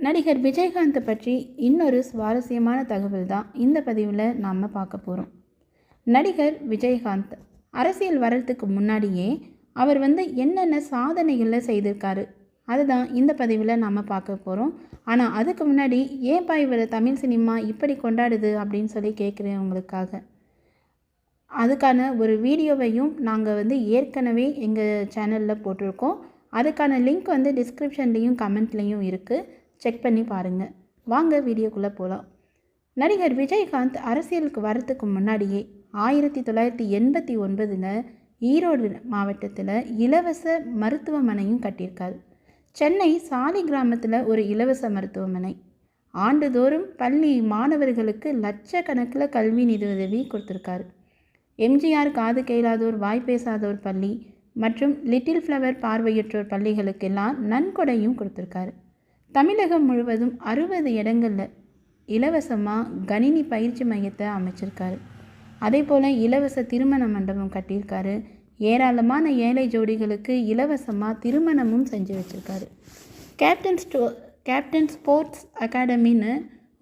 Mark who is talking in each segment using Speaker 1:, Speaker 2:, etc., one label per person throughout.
Speaker 1: நடிகர் விஜயகாந்த் பற்றி இன்னொரு சுவாரஸ்யமான தகவல் தான் இந்த பதிவில் நாம் பார்க்க போகிறோம் நடிகர் விஜயகாந்த் அரசியல் வர்றதுக்கு முன்னாடியே அவர் வந்து என்னென்ன சாதனைகளை செய்திருக்காரு அதுதான் இந்த பதிவில் நாம் பார்க்க போகிறோம் ஆனால் அதுக்கு முன்னாடி ஏன்பா இவர் தமிழ் சினிமா இப்படி கொண்டாடுது அப்படின்னு சொல்லி கேட்குறவங்களுக்காக அதுக்கான ஒரு வீடியோவையும் நாங்கள் வந்து ஏற்கனவே எங்கள் சேனலில் போட்டிருக்கோம். அதுக்கான லிங்க் வந்து டிஸ்கிரிப்ஷன்லேயும் கமெண்ட்லேயும் இருக்குது செக் பண்ணி பாருங்கள் வாங்க வீடியோக்குள்ளே போகலாம் நடிகர் விஜயகாந்த் அரசியலுக்கு வரத்துக்கு முன்னாடியே ஆயிரத்தி தொள்ளாயிரத்தி எண்பத்தி ஒன்பதில் ஈரோடு மாவட்டத்தில் இலவச மருத்துவமனையும் கட்டியிருக்கார். சென்னை சாலி கிராமத்தில் ஒரு இலவச மருத்துவமனை. ஆண்டுதோறும் பள்ளி மாணவர்களுக்கு லட்சக்கணக்கில் கல்வி நிதியுதவி கொடுத்துருக்காரு. எம்ஜிஆர் காது கேளாதோர் வாய் பேசாதோர் பள்ளி மற்றும் லிட்டில் ஃப்ளவர் பார்வையற்றோர் பள்ளிகளுக்கெல்லாம் நன்கொடையும் கொடுத்துருக்காரு. தமிழகம் முழுவதும் அறுபது இடங்களில் இலவசமாக கணினி பயிற்சி மையத்தை அமைச்சிருக்காரு. அதே போல் இலவச திருமண மண்டபம் கட்டியிருக்காரு. ஏராளமான ஏழை ஜோடிகளுக்கு இலவசமாக திருமணமும் செஞ்சு வச்சுருக்காரு. கேப்டன் ஸ்டோ கேப்டன் ஸ்போர்ட்ஸ் அகாடமின்னு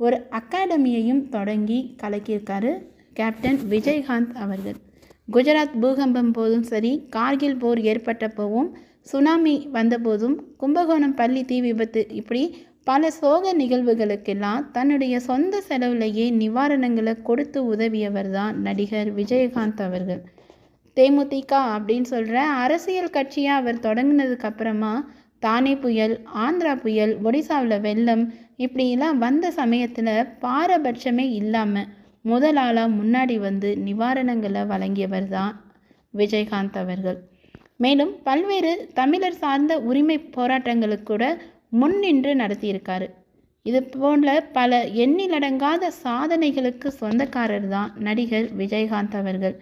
Speaker 1: ஒரு அகாடமியையும் தொடங்கி கலக்கியிருக்காரு கேப்டன் விஜயகாந்த் அவர்கள். குஜராத் பூகம்பம் போதும் சரி கார்கில் போர் ஏற்பட்டப்போவும் சுனாமி வந்தபோதும் கும்பகோணம் பள்ளி தீ விபத்து. இப்படி பல சோக நிகழ்வுகளுக்கெல்லாம் தன்னுடைய சொந்த செலவுலேயே நிவாரணங்களை கொடுத்து உதவியவர் தான் நடிகர் விஜயகாந்த் அவர்கள். தேமுதிக அப்படின்னு சொல்கிற அரசியல் கட்சியாக அவர் தொடங்கினதுக்கு அப்புறமா தானே புயல் ஆந்திரா புயல் ஒடிசாவில் வெள்ளம் இப்படிலாம் வந்த சமயத்தில் பாரபட்சமே இல்லாமல் முதல் ஆளாக முன்னாடி வந்து நிவாரணங்களை வழங்கியவர் தான் விஜயகாந்த் அவர்கள். மேலும் பல்வேறு தமிழர் சார்ந்த உரிமை போராட்டங்களுக்கு கூட முன்னின்று நடத்தியிருக்காரு. இது போன்ற பல எண்ணிலடங்காத சாதனைகளுக்கு சொந்தக்காரர் தான் நடிகர் விஜயகாந்த் அவர்கள்.